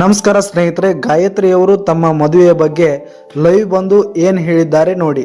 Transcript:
ನಮಸ್ಕಾರ ಸ್ನೇಹಿತರೆ ಗಾಯತ್ರಿಯವರು ತಮ್ಮ ಮದುವೆಯ ಬಗ್ಗೆ ಲೈವ್ ಬಂದು ಏನು ಹೇಳಿದ್ದಾರೆ ನೋಡಿ.